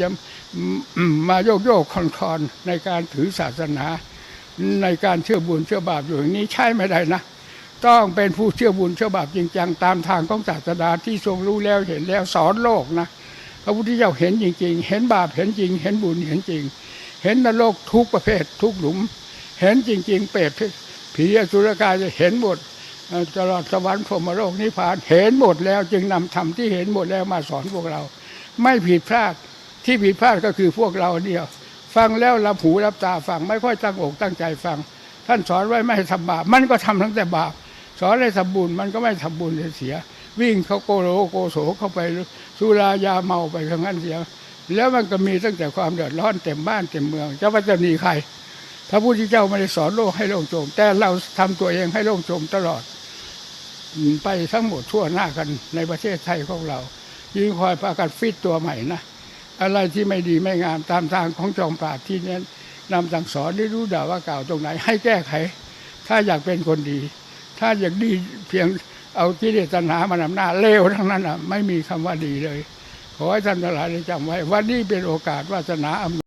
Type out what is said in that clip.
จะมาโยกโยกคอนคอนในการถือศาสนา ในการเชื่อบุญเชื่อบาปอยู่อย่างนี้ใช่ไม่ได้นะ ต้องเป็นผู้เชื่อบุญเชื่อบาปจริงจังตามทางของศาสดาที่ทรงรู้แล้วเห็นแล้วสอนโลกนะพระพุทธเจ้าเห็นจริง ๆ เห็นบาปเห็นจริง เห็นบุญเห็นจริง เห็นนรกทุกประเภททุกหลุม เห็นจริง ๆ เปรตผีอสุรกายจะเห็นหมดตลอดสวรรค์พรมโลกนิพพานเห็นหมดแล้วจึงนำธรรมที่เห็นหมดแล้วมาสอนพวกเรา ไม่ผิดพลาด ที่ผิดพลาดก็คือพวกเราเดียวฟังแล้วรับหูรับตาฟัง ไม่ค่อยตั้งอกตั้งใจฟัง ท่านสอนไว้ไม่ให้ทำบาปมันก็ทำทั้งแต่บาปสอนให้ทำบุญมันก็ไม่ทำบุญเสีย วิ่งเขาโกโลโกโสเข้าไปสุรายาเมาไปทั้งนั้นเสีย แล้วมันก็มีตั้งแต่ความเดือดร้อนเต็มบ้านเต็มเมืองจะว่าจะหนีใครพระพุทธเจ้าไม่ได้สอนโลกให้โลกโจม แต่เราทำตัวเองให้โลกโจมตลอด ไปทั้งหมดทั่วหน้ากันในประเทศไทยของเรา ยิ่งคอยประกาศฟิตตัวใหม่นะ อะไรที่ไม่ดีไม่งามตามทางของจอมปราบที่นั้นนำสั่งสอนได้รู้ด่าว่ากล่าวตรงไหน ให้แก้ไข ถ้าอยากเป็นคนดี ถ้าอยากดีเพียงเอาที่เดชตัณหามานำหน้าเลวทั้งนั้นอะไม่มีคำว่าดีเลย ขอให้ท่านทั้งหลายได้จำไว้วันนี้เป็นโอกาสวาสนาอำนวย